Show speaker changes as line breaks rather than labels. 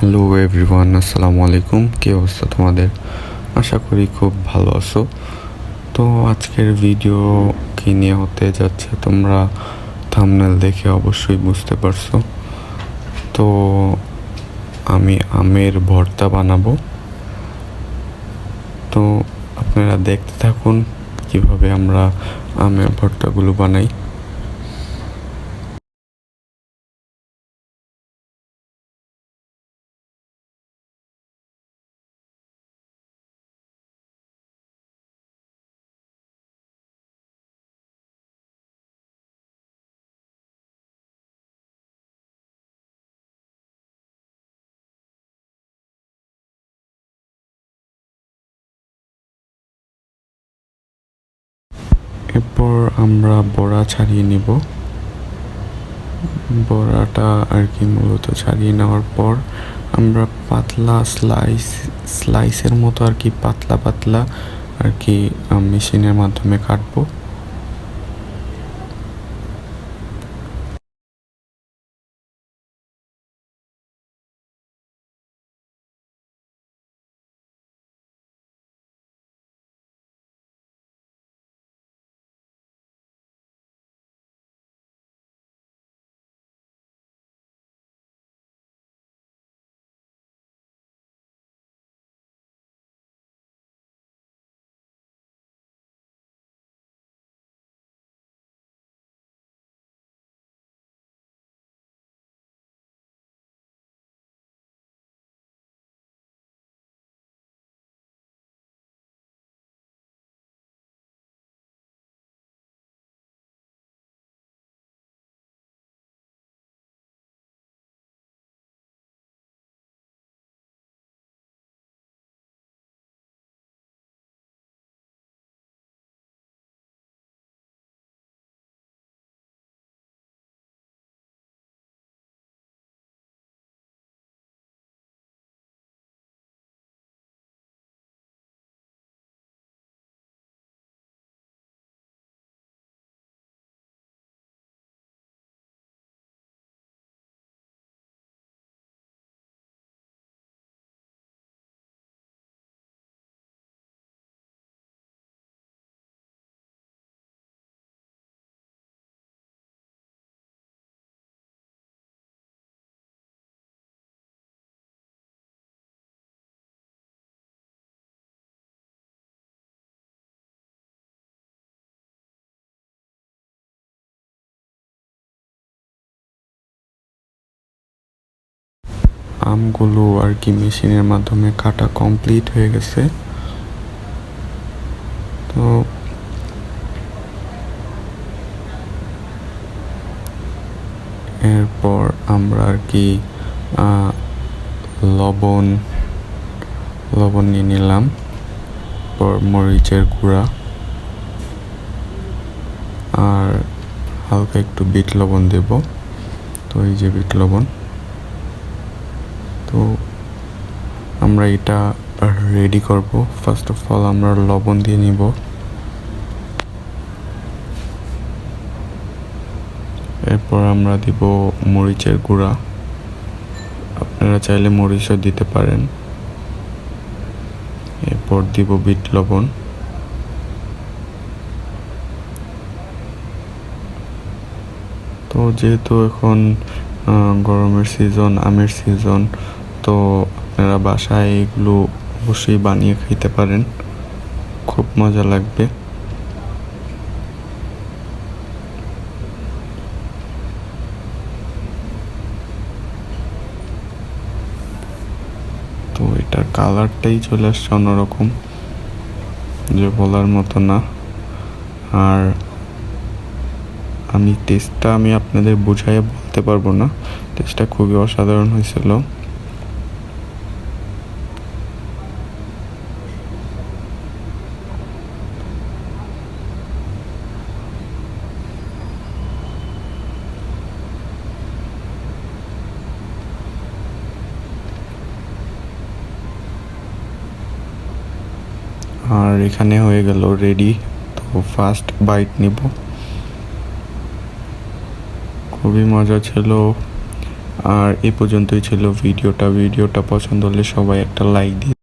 Hello everyone আসসালামু আলাইকুম। কী অবস্থা তোমাদের? আশা করি খুব ভালো আছো। তো আজকের ভিডিও কী নিয়ে হতে যাচ্ছে তোমরা থামনেল দেখে অবশ্যই বুঝতে পারছ। তো আমি আমের ভর্তা বানাবো। তো আপনারা দেখতে থাকুন কীভাবে আমরা আমের ভর্তাগুলো বানাই। এরপর আমরা বড়া ছাড়িয়ে নিব। বড়াটা আর কি মূলত ছাড়িয়ে নেওয়ার পর আমরা পাতলা স্লাইস স্লাইসের মতো আর কি পাতলা পাতলা আর কি মেশিনের মাধ্যমে কাটবো। আমগুলো আর কি মেশিনের মাধ্যমে কাটা কমপ্লিট হয়ে গেছে। তো এরপর আমরা আর কি লবণ লবণ নিয়ে নিলাম পর মরিচের গুঁড়া, আর হালকা একটু বিট লবণ দেব। তো এই যে বিট লবণ। তো আমরা এটা রেডি করব। ফার্স্ট অফ অল আমরা লবণ দিয়ে নিব। এরপর আমরা দিব মরিচের গুঁড়া। আপনারা চাইলে মরিচও দিতে পারেন। এরপর দিব বিট লবণ। তো যেহেতু এখন গরমের সিজন আমের সিজন তো আপনারা বাসায় এগুলো অবশ্যই বানিয়ে খেতে পারেন। খুব মজা লাগবে। তো এটার কালারটাই চলে আসছে অন্যরকম, যে বলার মতো না। আর আমি টেস্টটা আমি আপনাদের বুঝাইয়ে বলতে পারব না। টেস্টটা খুবই অসাধারণ হয়েছিল আর এখানে হয়ে গেল রেডি তো ফার্স্ট বাইট নিব। খুবই মজা ছিল। আর এ পর্যন্তই ছিল ভিডিওটা ভিডিওটা পছন্দ হলে সবাই একটা লাইক দিয়ে